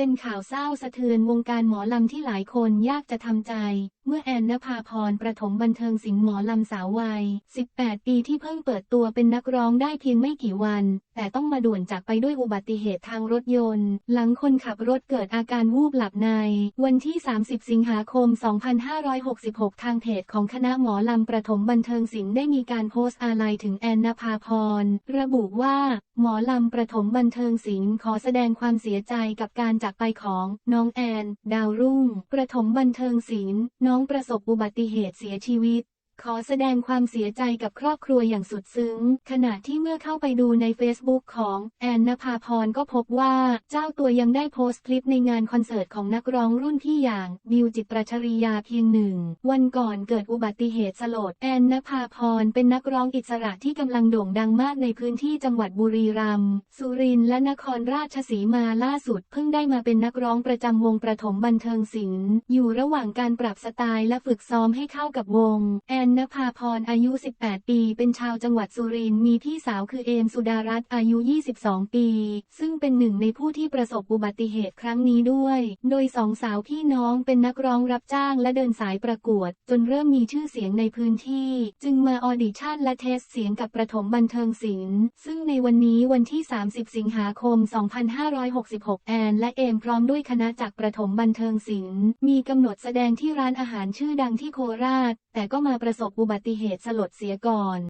เป็นข่าวเศร้าสะเทือนวงการหมอลำที่หลายคนยากจะทำใจ เมื่อแอนนภาพรประถมบันเทิงสิงห์หมอลำสาววัย 18 ปีที่เพิ่งเปิดตัวเป็นนักร้องได้เพียงไม่กี่วัน แต่ต้องมาด่วนจากไปด้วยอุบัติเหตุทางรถยนต์ หลังคนขับรถเกิดอาการวูบหลับใน วันที่ 30 สิงหาคม 2566 ทางเพจของคณะหมอลำประถมบันเทิงศิลป์ได้มีการโพสต์อาลัยถึงแอนนภาพร ระบุว่า หมอลำประถมบันเทิงศิลป์ขอแสดงความเสียใจกับการจากไปของน้องแอน ดาวรุ่ง ประถมบันเทิงศิลป์น้องประสบอุบัติเหตุเสียชีวิต ขอแสดงความเสียใจกับครอบครัวอย่างสุดซึ้ง ขณะที่เมื่อเข้าไปดูใน Facebook ของแอนนภาพรก็พบว่าเจ้าตัวยังได้โพสต์คลิปในงานคอนเสิร์ตของนักร้องรุ่นพี่อย่างบิวจิตประชริยาเพียงหนึ่ง วันก่อนเกิดอุบัติเหตุสลด แอนนภาพรเป็นนักร้องอิสระที่กำลังโด่งดังมากในพื้นที่จังหวัดบุรีรัมย์สุรินทร์และนครราชสีมาล่าสุด เพิ่งได้มาเป็นนักร้องประจำวงประถมบันเทิงศิลป์อยู่ระหว่างการปรับสไตล์และฝึกซ้อมให้เข้ากับวงแอนนนภาพรอายุ 18 ปี เป็นชาวจังหวัดสุรินทร์มีพี่สาวคือเอมสุดารัตน์อายุ 22 ปี ซึ่งเป็นหนึ่งในผู้ที่ประสบอุบัติเหตุครั้งนี้ด้วย โดยสองสาวพี่น้องเป็นนักร้องรับจ้างและเดินสายประกวด จนเริ่มมีชื่อเสียงในพื้นที่ จึงมาออดิชั่นและเทสเสียงกับประถมบันเทิงศิลป์ซึ่งในวันนี้วันที่ 30 สิงหาคม 2566 แอนและเอมพร้อมด้วยคณะจากประถมบันเทิงศิลป์มีกำหนดแสดงที่ร้านอาหารชื่อดังที่โคราช แต่ก็มาประสบอุบัติเหตุสลดเสียก่อน